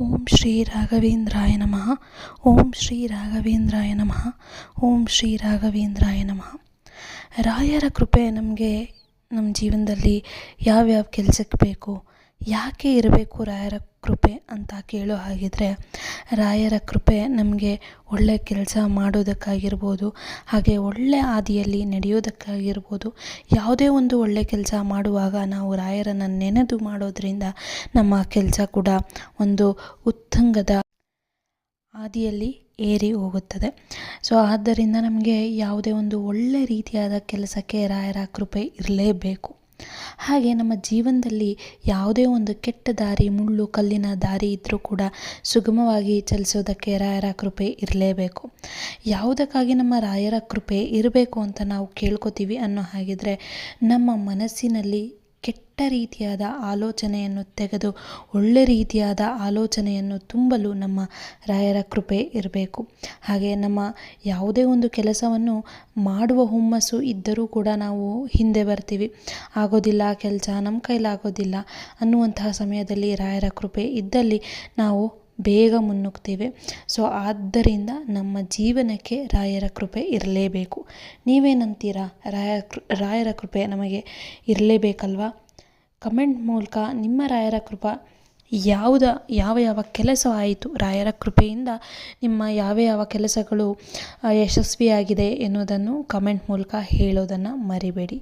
ಓಂ ಶ್ರೀ ರಾಘವೇಂದ್ರಾಯ ನಮಃ. ಓಂ ಶ್ರೀ ರಾಘವೇಂದ್ರಾಯ ನಮಃ. ಓಂ ಶ್ರೀ ರಾಘವೇಂದ್ರಾಯ ನಮಃ. ರಾಯರ ಕೃಪೆ ನಮಗೆ ನಮ್ಮ ಜೀವನದಲ್ಲಿ ಯಾವ್ಯಾವ ಕೆಲಸಕ್ಕೆ ಬೇಕು ಯಾಕೆ ಇರಬೇಕು ರಾಯರ ಕೃಪೆ ಅಂತ ಕೇಳೋ ಹಾಗಿದ್ರೆ ರಾಯರ ಕೃಪೆ ನಮಗೆ ಒಳ್ಳೆಯ ಕೆಲಸ ಮಾಡೋದಕ್ಕಾಗಿರ್ಬೋದು, ಹಾಗೆ ಒಳ್ಳೆಯ ಹಾದಿಯಲ್ಲಿ ನಡೆಯೋದಕ್ಕಾಗಿರ್ಬೋದು. ಯಾವುದೇ ಒಂದು ಒಳ್ಳೆಯ ಕೆಲಸ ಮಾಡುವಾಗ ನಾವು ರಾಯರನ್ನು ನೆನೆದು ಮಾಡೋದರಿಂದ ನಮ್ಮ ಕೆಲಸ ಕೂಡ ಒಂದು ಉತ್ತುಂಗದ ಹಾದಿಯಲ್ಲಿ ಏರಿ ಹೋಗುತ್ತದೆ. ಸೊ, ಆದ್ದರಿಂದ ನಮಗೆ ಯಾವುದೇ ಒಂದು ಒಳ್ಳೆ ರೀತಿಯಾದ ಕೆಲಸಕ್ಕೆ ರಾಯರ ಕೃಪೆ ಇರಲೇಬೇಕು. ಹಾಗೆ ನಮ್ಮ ಜೀವನದಲ್ಲಿ ಯಾವುದೇ ಒಂದು ಕೆಟ್ಟ ದಾರಿ, ಮುಳ್ಳು, ಕಲ್ಲಿನ ದಾರಿ ಇದ್ದರೂ ಕೂಡ ಸುಗಮವಾಗಿ ಚಲಿಸೋದಕ್ಕೆ ರಾಯರ ಕೃಪೆ ಇರಲೇಬೇಕು. ಯಾವುದಕ್ಕಾಗಿ ನಮ್ಮ ರಾಯರ ಕೃಪೆ ಇರಬೇಕು ಅಂತ ನಾವು ಕೇಳ್ಕೊತೀವಿ ಅನ್ನೋ ಹಾಗಿದ್ರೆ ನಮ್ಮ ಮನಸ್ಸಿನಲ್ಲಿ ಕೆಟ್ಟ ರೀತಿಯಾದ ಆಲೋಚನೆಯನ್ನು ತೆಗೆದು ಒಳ್ಳೆ ರೀತಿಯಾದ ಆಲೋಚನೆಯನ್ನು ತುಂಬಲು ನಮ್ಮ ರಾಯರ ಕೃಪೆ ಇರಬೇಕು. ಹಾಗೆ ನಮ್ಮ ಯಾವುದೇ ಒಂದು ಕೆಲಸವನ್ನು ಮಾಡುವ ಹುಮ್ಮಸ್ಸು ಇದ್ದರೂ ಕೂಡ ನಾವು ಹಿಂದೆ ಬರ್ತೀವಿ. ಆಗೋದಿಲ್ಲ, ಕೆಲಸ ನಮ್ಮ ಕೈಲಾಗೋದಿಲ್ಲ ಅನ್ನುವಂತಹ ಸಮಯದಲ್ಲಿ ರಾಯರ ಕೃಪೆ ಇದ್ದಲ್ಲಿ ನಾವು ಬೇಗ ಮುನ್ನುಗ್ತೇವೆ. ಸೊ, ಆದ್ದರಿಂದ ನಮ್ಮ ಜೀವನಕ್ಕೆ ರಾಯರ ಕೃಪೆ ಇರಲೇಬೇಕು. ನೀವೇನಂತೀರಾ? ರಾಯ ರಾಯರ ಕೃಪೆ ನಮಗೆ ಇರಲೇಬೇಕಲ್ವಾ? ಕಮೆಂಟ್ ಮೂಲಕ ನಿಮ್ಮ ರಾಯರ ಕೃಪಾ. ಯಾವುದ, ಯಾವ ಯಾವ ಕೆಲಸ ಆಯಿತು ರಾಯರ ಕೃಪೆಯಿಂದ? ನಿಮ್ಮ ಯಾವ ಯಾವ ಕೆಲಸಗಳು ಯಶಸ್ವಿಯಾಗಿದೆ ಎನ್ನುವುದನ್ನು ಕಮೆಂಟ್ ಮೂಲಕ ಹೇಳೋದನ್ನು ಮರಿಬೇಡಿ.